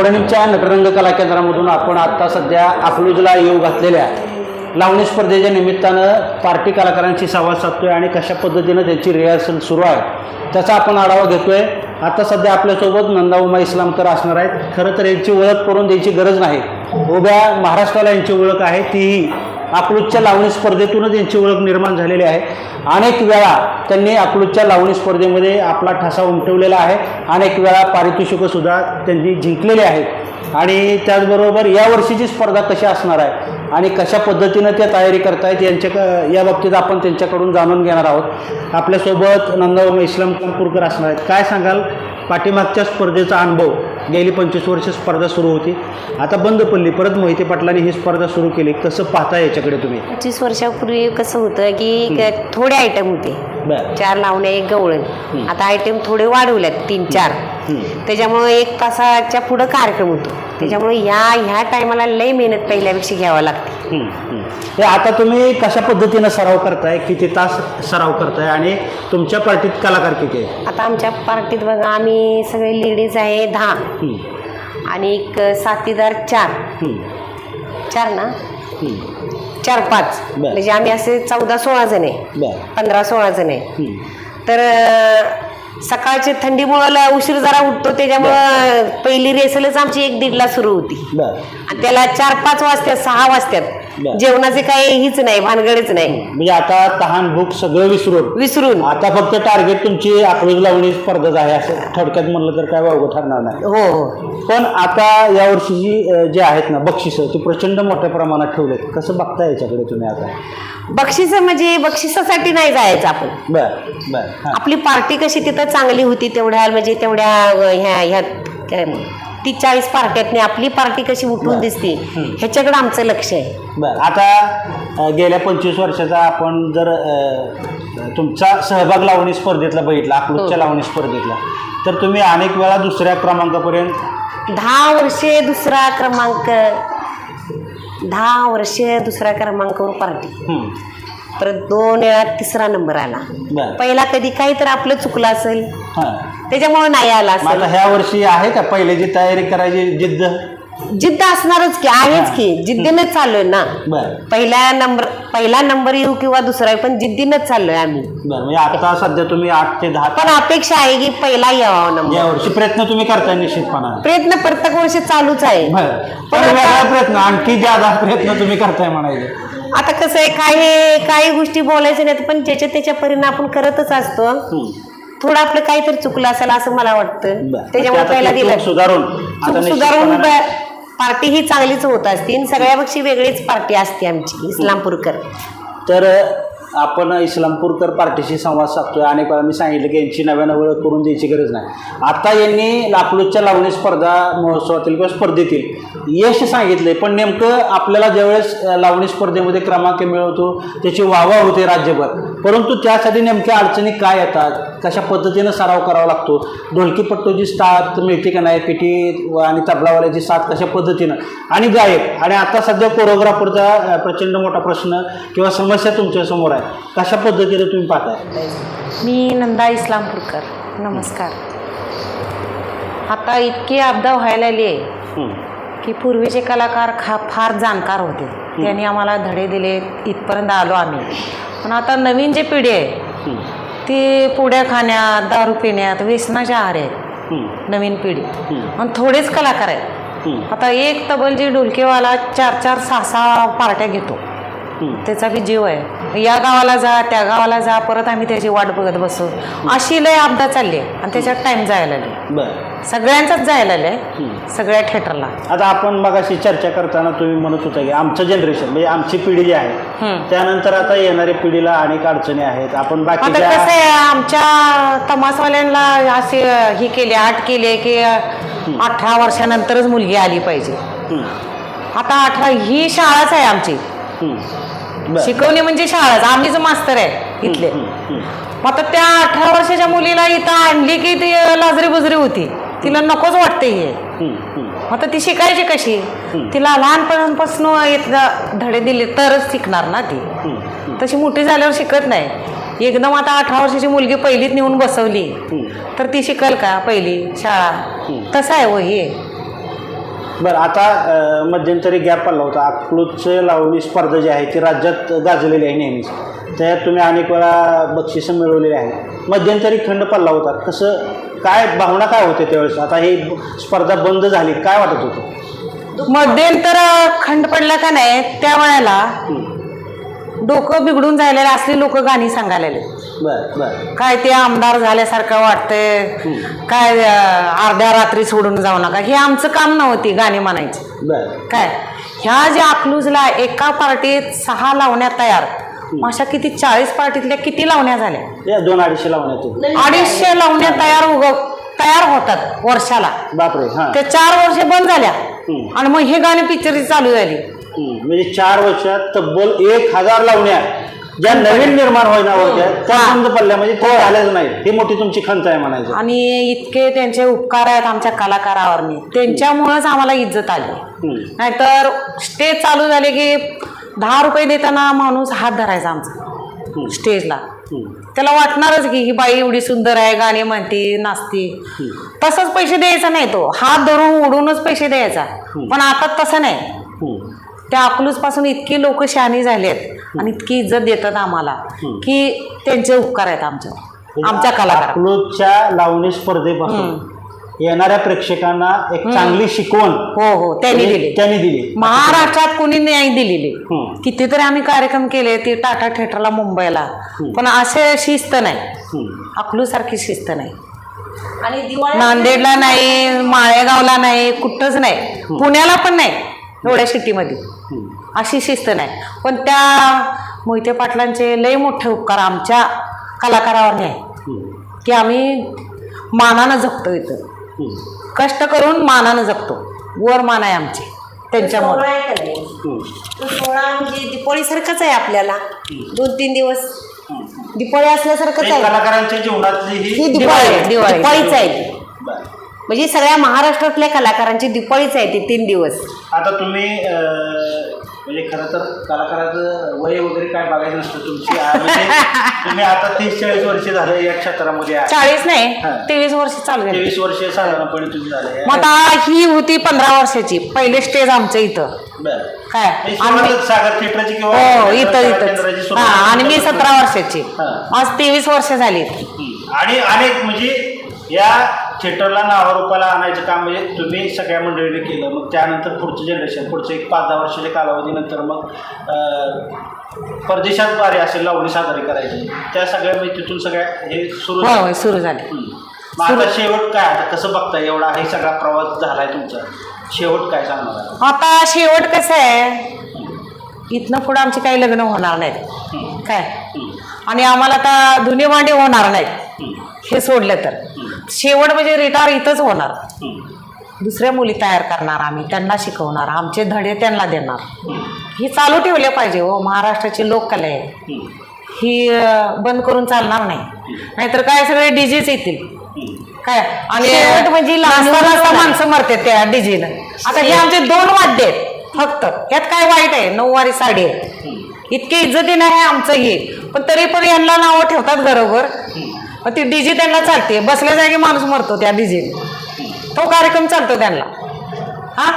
मोडणीच्या नटरंग कला केंद्रामधून आपण आत्ता सध्या अकलूजला येऊ घातलेल्या लावणी स्पर्धेच्या निमित्तानं पार्टी कलाकारांशी संवाद साधतोय आणि कशा पद्धतीनं त्यांची रिहर्सल सुरू आहे त्याचा आपण आढावा घेतोय. आता सध्या आपल्यासोबत नंदा उमा इस्लामकर असणार आहेत. खरं तर यांची ओळख करून द्यायची गरज नाही. उभ्या महाराष्ट्राला यांची ओळख आहे. तीही अकलूजच्या लावणी स्पर्धेतूनच यांची ओळख निर्माण झालेली आहे. अनेक वेळा त्यांनी अकलूजच्या लावणी स्पर्धेमध्ये आपला ठसा उमटवलेला आहे. अनेक वेळा पारितोषिकंसुद्धा त्यांनी जिंकलेले आहेत. आणि त्याचबरोबर या वर्षीची स्पर्धा कशी असणार आहे आणि कशा पद्धतीनं त्या तयारी करतायत यांच्या क- या बाबतीत आपण त्यांच्याकडून जाणून घेणार आहोत. आपल्यासोबत नंदावम इस्लाम कामपूरकर असणार आहेत. काय सांगाल? पाठीमागच्या स्पर्धेचा अनुभव. गेली पंचवीस वर्ष स्पर्धा सुरू होती. आता बंद पडली. परत मोहिते पाटलांनी ही स्पर्धा सुरू केली. कसं पाहता याच्याकडे तुम्ही? पंचवीस वर्षापूर्वी कसं होतं की थोडे आयटम होते. बरं. चार लावण्या एक गवळण. आता आयटम थोडे वाढवल्यात. तीन चार. त्याच्यामुळे एक तासाच्या पुढं कार्यक्रम होतो. त्याच्यामुळे ह्या ह्या टायमाला लई मेहनत पहिल्यापेक्षा घ्यावं लागते. हं, आता तुम्ही कशा पद्धतीनं सराव करताय? किती तास सराव करताय? आणि तुमच्या पार्टीत कलाकार किती आहे आता आमच्या पार्टीत बघा आम्ही सगळे लेडीज आहे दहा. हं, आणि एक साथीदार चार. चार ना? हं. चार पाच. बरं. म्हणजे आम्ही असे चौदा सोळा जण आहे. बरं. पंधरा सोळा जण आहे. तर अं, सकाळची थंडीमुळं उशीर जरा उठतो त्याच्यामुळं पहिली रेसलच आमची एक दीडला सुरू होती. बरं. आणि त्याला चार पाच वाजतात सहा बरं. जेवणाचे काही हीच नाही भानगडच नाही. म्हणजे आता तहान भूक सगळं विसरून. विसरून. आता फक्त टार्गेट तुमची अकलूज लावणी स्पर्धाच आहे असं थोडक्यात म्हणलं तर काय वावगं ठरणार नाही. हो हो. पण आता यावर्षी जी जे आहेत ना बक्षिसं ती प्रचंड मोठ्या प्रमाणात ठेवलेत. कसं बघता याच्याकडे तुम्ही आता? बक्षिस म्हणजे बक्षिसासाठी नाही जायचं आपण. बर बर हां. आपली पार्टी कशी तिथं चांगली होती तेवढ्या म्हणजे तेवढ्या अं, ह्या ह्या काय तीस चाळीस पार्ट्यातनी आपली पार्टी कशी उठून. दिसते. ह्याच्याकडे आमचं लक्ष आहे बर आता अ, गेल्या पंचवीस वर्षाचा आपण जर अ, तुमचा सहभाग लावणी स्पर्धेतला बघितला अकलूजच्या हो. लावणी स्पर्धेतला तर तुम्ही अनेक वेळा दुसऱ्या क्रमांकापर्यंत दहा वर्षे दुसरा क्रमांक दहा वर्षे दुसऱ्या क्रमांकावर पार्टी हं, परत दोन वेळा तिसरा नंबर आला. बर. पहिला कधी काही तर आपलं चुकलं असेल. हां. त्याच्यामुळे नाही आला असेल. ह्या वर्षी आहे का पहिल्याची तयारी करायची जिद्द? जिद्द असणारच की आहेच की. जिद्दीनच चाललोय ना. बर. पहिला नंबर पहिला नंबर येऊ किंवा दुसरा येऊ, पण जिद्दीनच चाललोय आम्ही. बर म्हणजे आता सध्या तुम्ही आठ ते दहा पण अपेक्षा आहे की पहिला यावा नंबर. या वर्षी प्रयत्न तुम्ही करताय निश्चितपणा. प्रयत्न प्रत्येक वर्षी चालूच आहे. बर. पण पण वेगळा प्रयत्न आणखी ज्यादा प्रयत्न तुम्ही करताय म्हणायचे. आता कसं आहे काही काही गोष्टी बोलायच्या नाहीत पण ज्याच्या त्याच्या परिणाम आपण करतच असतो. थोडं आपलं काहीतरी चुकलं असेल असं मला वाटतं. त्याच्यामुळे आता पहिला दिलं सुधारून चूक सुधारून पार्टी ही चांगलीच होत असते सगळ्यापेक्षा वेगळीच पार्टी असते आमची इस्लामपूरकर तर आपण इस्लामपूरकर पार्टीशी संवाद साधतोय. अनेक वेळा मी सांगितलं की यांची नव्यानं ओळख करून द्यायची गरज नाही. आता यांनी लाकडूच्या लावणी स्पर्धा महोत्सवातील किंवा स्पर्धेतील यश सांगितले पण नेमकं आपल्याला ज्यावेळेस लावणी स्पर्धेमध्ये क्रमांक मिळवतो त्याची वाहवा होते राज्यभर. परंतु त्यासाठी नेमक्या अडचणी काय येतात? कशा पद्धतीनं सराव करावा लागतो? ढोलकीपट्टूची साथ मिळते का नाही? पिठी व आणि तबलावाल्याची साथ कशा पद्धतीनं? आणि गायक आणि आता सध्या कोरोग्राफरचा प्रचंड मोठा प्रश्न किंवा समस्या तुमच्यासमोर आहे. कशा पद्धतीने तुम्ही पाहताय मी नंदा इस्लामपूरकर नमस्कार आता इतकी आपदा व्हायला लागली आहे. की पूर्वीचे कलाकार खा फार जाणकार होते त्यांनी आम्हाला धडे दिले इथपर्यंत आलो आम्ही पण आता नवीन जे पिढी आहे. ती पुड्या खाण्यात दारू पिण्यात व्यसनाच्या आहार आहेत. नवीन पिढी. आणि थोडेच कलाकार आहेत. आता एक तबलजी ढोलकेवाला चार चार सहा सहा पार्ट्या घेतो. त्याचा बी जीव आहे. या गावाला जा त्या गावाला जा परत आम्ही त्याची वाट बघत बसू. अशी लय आपदा चालली आहे आणि त्याच्यात टाइम जायला लागले. बरं. सगळ्यांचाच जायला लागलाय हं. सगळ्या थिएटरला आता आपण मगाशी चर्चा करताना तुम्ही म्हणत होता की आमचं जनरेशन म्हणजे आमची पिढी जी आहे. त्यानंतर आता येणाऱ्या पिढीला अनेक अडचणी आहेत. आपण आता कसं आहे आमच्या तमासवाल्यांना असे ही केली आट केली की अठरा वर्षानंतरच मुलगी आली पाहिजे. आता अठरा ही शाळाच आहे आमची. शिकवणी म्हणजे शाळाच आम्हीच मास्तर आहे इथले. मग आता त्या अठरा वर्षाच्या मुलीला इथं आणली की ती लाजरी बुजरी होती. तिला नकोच वाटते हे. आता ती शिकायची कशी. तिला लहानपणापासून इथं धडे दिले तरच शिकणार ना ती. तशी मोठी झाल्यावर शिकत नाही. एकदम आता अठरा वर्षाची मुलगी पहिलीत नेऊन बसवली. तर ती शिकल का पहिली शाळा. तसं आहे हो हे बरं आता मध्यंतरी गॅप पडला होता. अकलूजचं लावणी स्पर्धा जी आहे ती राज्यात गाजलेली आहे नेहमीच. त्यात तुम्ही अनेक वेळा बक्षिसं मिळवलेली आहेत. मध्यंतरी खंड पडला होता. कसं काय भावना काय होते त्यावेळेस? आता ही स्पर्धा बंद झाली काय वाटत होतं? मध्यंतर खंड पडला का नाही त्या वेळेला. डोकं बिघडून जायला असली लोक गाणी सांगायला. बरं बरं. काय ते आमदार झाल्यासारखं वाटतंय. काय अर्ध्या रात्री सोडून जाऊ नका. हे आमचं काम नव्हती गाणी म्हणायची. बरं. काय? ह्या ज्या अकलूजला एका पार्टीत सहा लावण्या तयार. अशा किती चाळीस पार्टीतल्या किती लावण्या झाल्या? दोन अडीचशे लावण्यात येते अडीचशे लावण्या तयार उग तयार होतात वर्षाला. बापरे हां. ते चार वर्ष बंद झाल्या. आणि मग हे गाणी पिक्चरची चालू झाली. म्हणजे चार वर्षात तब्बल एक हजार लावण्या. ज्या नवीन निर्माण होईना होत्या त्या हा. बंद पडल्या म्हणजे त्या झाल्याच नाही ही मोठी तुमची खंत आहे म्हणायचं. आणि इतके त्यांचे उपकार आहेत आमच्या कलाकारावरनी त्यांच्यामुळेच आम्हाला इज्जत आली. हं. नाहीतर स्टेज चालू झाले की दहा रुपये देताना माणूस हात धरायचा आमचा. हं. स्टेजला. हं. त्याला वाटणारच की ही बाई एवढी सुंदर आहे गाणी म्हणते नाचते. तसंच पैसे द्यायचा नाही तो. हात धरून उडूनच पैसे द्यायचा. पण आता तसं नाही. हं. त्या अकलूजपासून इतकी लोक शहाणी झाली आहेत आणि इतकी इज्जत देतात आम्हाला की त्यांचे उपकार आहेत आमच्या आमच्या कलाकारा अकलूजच्या लावणी स्पर्धेपासून येणाऱ्या प्रेक्षकांना एक चांगली शिकवण हो हो. त्यांनी दिली. त्यांनी दिली. महाराष्ट्रात कोणी न्याय दिलेली. हं. कितीतरी आम्ही कार्यक्रम केले ते टाटा थिएटरला मुंबईला. पण असे शिस्त नाही. अकलू सारखी शिस्त नाही. आणि नांदेडला नाही माळेगावला नाही कुठंच नाही. पुण्याला पण नाही. एवढ्या सिटीमध्ये. अशी शिस्त नाही पण त्या मोहिते पाटलांचे लय मोठे उपकार आमच्या कलाकारावर नाही हं. की आम्ही मानानं जगतो इथं. कष्ट करून मानानं जगतो वर मान आहे आमची त्यांच्यामुळे सोहळा आहे म्हणजे दिवाळी सारखाच आहे आपल्याला दोन तीन दिवस दिवाळी असल्यासारखंच आहे कलाकारांच्या जीवनातली ही दिवाळी, दिवाळी दिवाळी. दिवाळीच आहे. म्हणजे सगळ्या महाराष्ट्रातल्या कलाकारांची दिवाळीच आहे ती तीन दिवस. आता तुम्ही अं, म्हणजे खरं तर कलाकाराचं वय वगैरे काय बघायचं नसतं तुमची. आ- म्हणजे तुम्ही आता तीस चाळीस वर्ष झाले या क्षेत्रामध्ये आहे. चाळीस नाही. तेवीस वर्ष चालू झाली. तेवीस वर्ष साधारणपणे तुम्ही झाले. मग आता ही होती पंधरा वर्षाची पहिले स्टेज आमचं इथं. बरं. काय? हे आणि सुरुवातच सागर थिएटरची किंवा हो इथं केंद्राची इथं सुरुवात आणि मी सतरा वर्षाची. हा. आज तेवीस वर्ष झाली. आणि अनेक म्हणजे या थिएटरला नावारूपाला आणायचं काम म्हणजे तुम्ही सगळ्या मंडळीने केलं. मग त्यानंतर पुढचं जनरेशन पुढचं एक पाच दहा वर्षाच्या कालावधीनंतर मग परदेशात द्वारे असेल लावणी सादरी करायची. त्या सगळ्या म्हणजे तिथून सगळ्या हे सुरू होय होय सुरू झाली. हं. आता शेवट काय? आता कसं बघताय एवढा हे सगळा प्रवास झालाय तुमचा? शेवट काय सांगणार? आता शेवट कसं आहे? इथनं पुढं आमची काही लग्न होणार नाहीत. हं. काय? हं. आणि आम्हाला आता दुनिया भांडी होणार नाहीत. हं. हे सोडलं तर. शेवट म्हणजे रिटायर इथंच होणार. दुसऱ्या मुली तयार करणार आम्ही त्यांना शिकवणार आमचे धडे त्यांना देणार. हं. चालू ठेवले पाहिजे हो महाराष्ट्राची लोककला. आहे हं. बंद करून चालणार नाही. नाहीतर काय सगळे डीजेच येतील. काय? आणि शेवट म्हणजे लहान माणसं मरते त्या डीजेनं. आता हे आमचे दोन वाद्य आहेत फक्त. यात काय वाईट आहे? नऊवारी साडी आहे. इतके इज्जतीनं आहे आमचं हे. पण तरी पण यांना नावं ठेवतात बरोबर. मग ती डीजे त्यांना चालते. बसल्या जागी माणूस मरतो त्या डीजे तो कार्यक्रम चालतो त्यांना. हा?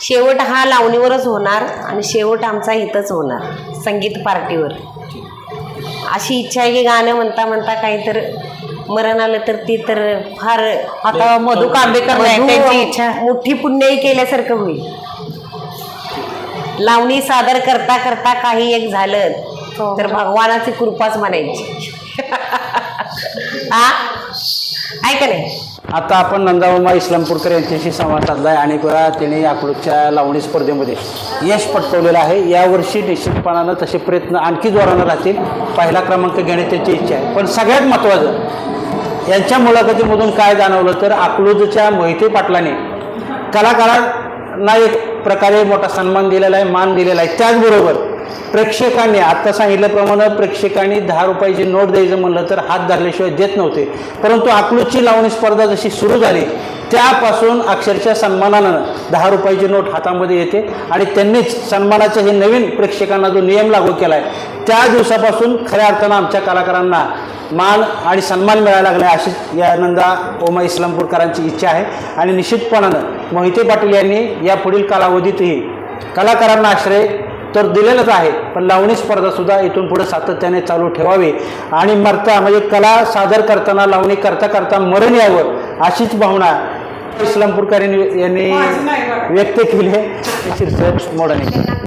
शेवट हा लावणीवरच होणार आणि शेवट आमचा इथंच होणार. संगीत पार्टीवर. अशी इच्छा आहे की गाणं म्हणता म्हणता काही तर मरण आलं तर ती तर फार आता मधु कांबेकर नाही मधु त्यांची इच्छा. मोठी पुण्याई केल्यासारखं होईल. लावणी सादर करता करता काही एक झालं हो. तर भगवानाची कृपाच म्हणायची. आ? ऐका नाही आता आपण नंदाबाबा इस्लामपूरकर यांच्याशी संवाद साधला आहे अनेक वेळा त्यांनी अकलूजच्या लावणी स्पर्धेमध्ये यश पटकवलेलं आहे. यावर्षी निश्चितपणानं तसे प्रयत्न आणखी जोरानं राहतील. पहिला क्रमांक घेणे त्यांची इच्छा आहे. पण सगळ्यात महत्त्वाचं यांच्या मुलाखतीमधून काय जाणवलं तर अकलूजच्या मोहिते पाटलाने कलाकारांना एक प्रकारे मोठा सन्मान दिलेला आहे मान दिलेला आहे. त्याचबरोबर प्रेक्षकांनी आत्ता सांगितल्याप्रमाणे प्रेक्षकांनी दहा रुपयाची नोट द्यायचं म्हणलं तर हात धरल्याशिवाय देत नव्हते. परंतु आकलूची लावणी स्पर्धा जशी सुरू झाली त्यापासून अक्षरशः सन्मानानं दहा रुपयाची नोट हातामध्ये येते आणि त्यांनीच सन्मानाचा हे नवीन प्रेक्षकांना जो नियम लागू केला आहे त्या दिवसापासून खऱ्या अर्थानं आमच्या कलाकारांना मान आणि सन्मान मिळायला लागला आहे अशी या नंदा ओमा इस्लामपूरकरांची इच्छा आहे. आणि निश्चितपणानं मोहिते पाटील यांनी या पुढील कालावधीतही कलाकारांना आश्रय तर दिलेलंच आहे. पण लावणी स्पर्धासुद्धा इथून पुढे सातत्याने चालू ठेवावी. आणि मरता म्हणजे कला सादर करताना लावणी करता करता मरण यावं अशीच भावना इस्लामपूरकर यांनी व्यक्त केली आहे. शीर्षक मोडाने